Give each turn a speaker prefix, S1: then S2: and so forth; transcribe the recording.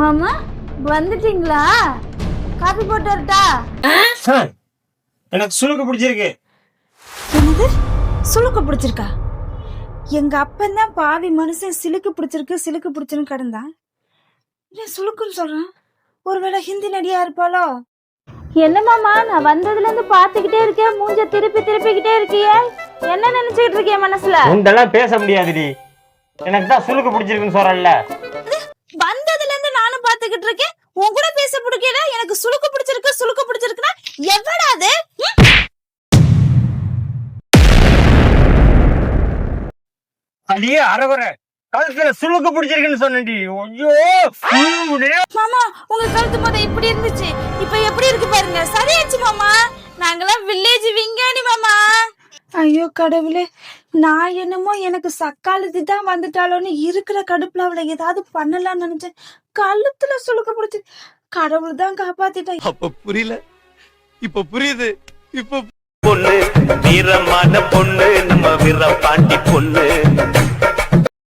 S1: மாமா வந்துட்டீங்களா? காபி போட்டு வரட்டா?
S2: எனக்கு சுளுக்கு பிடிச்சிருக்கு.
S3: என்னது? சுளுக்கு பிடிச்சிருக்கா? எங்க அப்பன் தான் பாவி மனுஷன் சிலுக்கு பிடிச்சிருக்கு சிலுக்கு பிடிச்சிருக்கு கிடந்தான். ஏன் சுளுக்குன்னு சொல்றான்? ஒருவேளை ஹிந்தி நடியா இருப்பாளோ?
S1: என்ன மாமா நான் வந்ததுல இருந்து பாத்துக்கிட்டே இருக்கேன் மூஞ்ச திருப்பி திருப்பிக்கிட்டே இருக்கியே. என்ன நினைச்சிட்டு இருக்கிய மனசுல?
S2: உண்டெல்லாம் பேச முடியாதுடி. எனக்கு தான் சுளுக்கு பிடிச்சிருக்குன்னு சொல்றேன்ல
S3: வந்ததுல இருந்து நானும் பாத்துக்கிட்டு இருக்கேன் உன் கூட பேச பிடிக்கல எனக்கு சுளுக்கு பிடிச்சிருக்கு சுளுக்கு பிடிச்சிருக்குன்னா எவ்வளவு அது?
S2: அடியே அறகுறை கழுத்துல சுளுக்கு பிடிச்சிருக்குன்னு சொன்னேன்டி. ஐயோ
S3: மாமா உங்க கழுத்து முத இப்படி இருந்துச்சு. இப்ப எப்படி இருக்கு பாருங்க. சரியாச்சு மாமா. நாங்களாம் வில்லேஜ் விஞ்ஞானி மாமா. ஐயோ கடவுளே. நான் என்னமோ எனக்கு சக்காலத்து தான் வந்துட்டாலோன்னு இருக்கிற கடுப்புல அவளை ஏதாவது பண்ணலாம்னு நினைச்சேன். கழுத்துல சுளுக்க பிடிச்சி கடவுள் தான் காப்பாத்திட்டா
S4: அப்ப புரியல. இப்ப புரியுது. இப்ப
S5: பொண்ணு வீரமான பொண்ணு நம்ம வீரபாண்டி பொண்ணு.